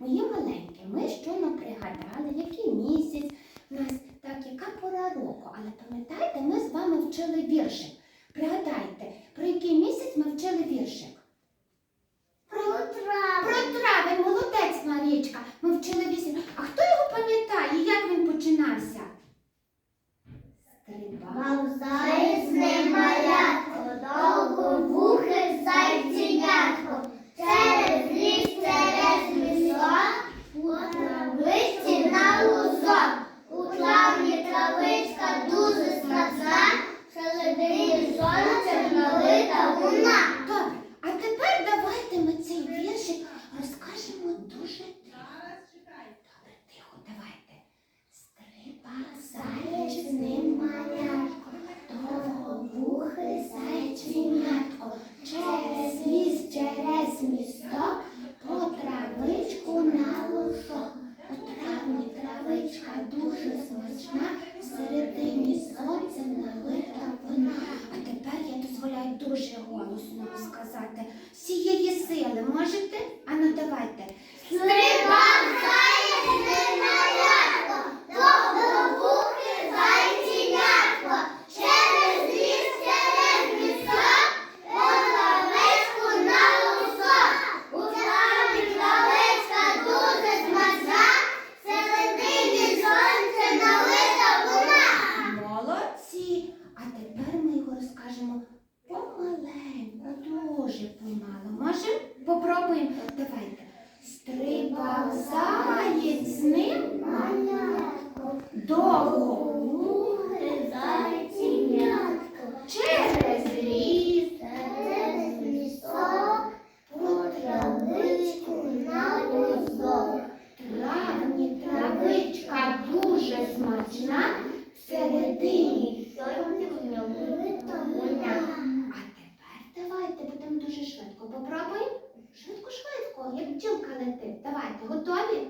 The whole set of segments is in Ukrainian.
Моє маленьке, ми щойно пригадали, який місяць у нас так, яка пора року. Але пам'ятаєте, ми з вами вчили віршик. Пригадайте, про який місяць ми вчили віршик? Про травень. Про травень, молоде. довго. Через ліс, лісок, по травичку на лозок. Травні травичка дуже смачна, всередині сьогодні. А тепер давайте будемо дуже швидко. Попробуй. Швидко, швидко, як бджілка летить. Давайте, готові?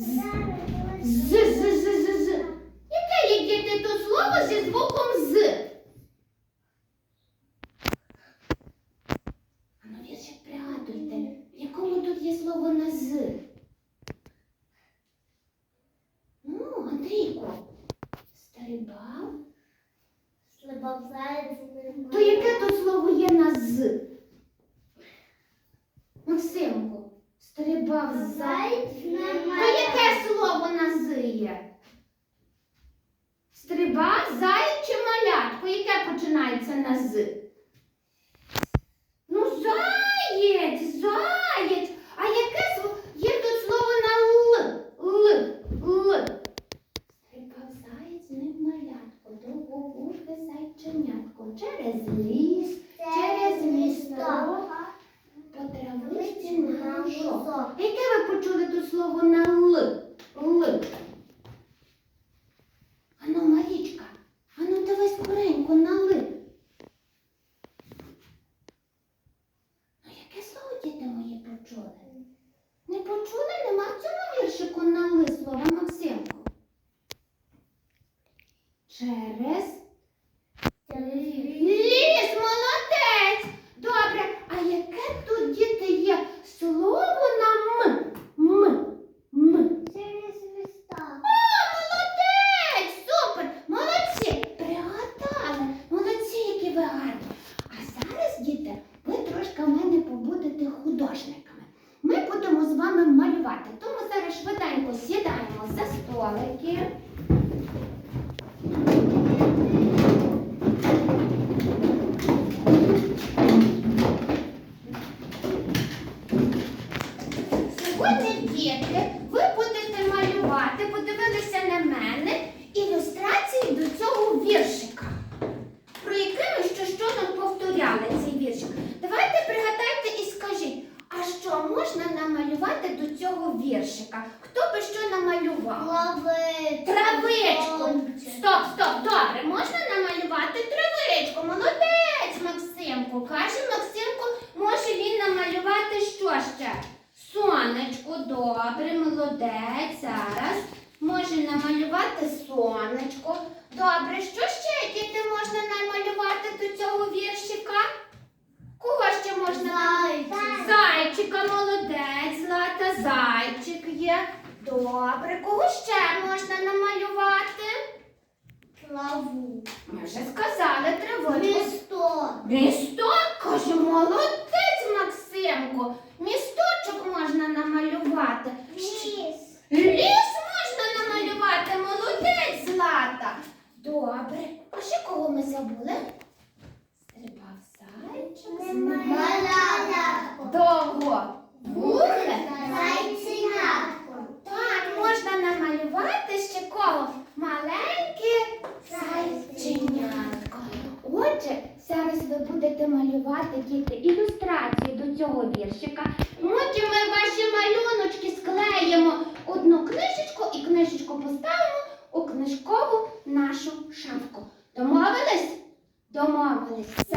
З, з, з, з, з. Яке є діти то слово зі звуком з? А ну ви ще пригадуйте, в якому тут є слово на з? Ну, Андрійко. стрибав. Слибав заяць. То яке то слово є на з? Максимку. Стрибав заєць на мене. А яке слово назиє? Стриба, заєць чи малятко, яке починається на з? Через ліс, молодець! Добре, а яке тут діти є слово на М? М. М. Через листа. О, молодець! Супер! Молодці! Пригадали! Молодці, які ви гарні! А зараз, діти, ви трошки в мене побудете художниками. Ми будемо з вами малювати. Тому зараз швиденько сідаємо за столики. Сьогодні, діти, ви будете малювати, подивилися на мене ілюстрації до цього віршика, про який ми ще щойно повторяли цей віршик. Давайте пригадайте і скажіть, а що можна намалювати до цього віршика? Хто би що намалював? Лови. Травичку. Стоп, стоп, добре, можна намалювати травичку. Молодець, Максимку. Каже Максимку, може він намалювати що ще? Сонечко, добре, молодець. Зараз може намалювати сонечко. Добре, Лісток, каже, молодець, Максимко. Місточок можна намалювати. Ліс. Ліс можна намалювати, молодець, Злата. Добре. А ще кого ми забули? скласти діти ілюстрації до цього віршика. Муті ми ваші малюночки склеїмо одну книжечку і книжечку поставимо у книжкову нашу шафку. Домовились? Домовились.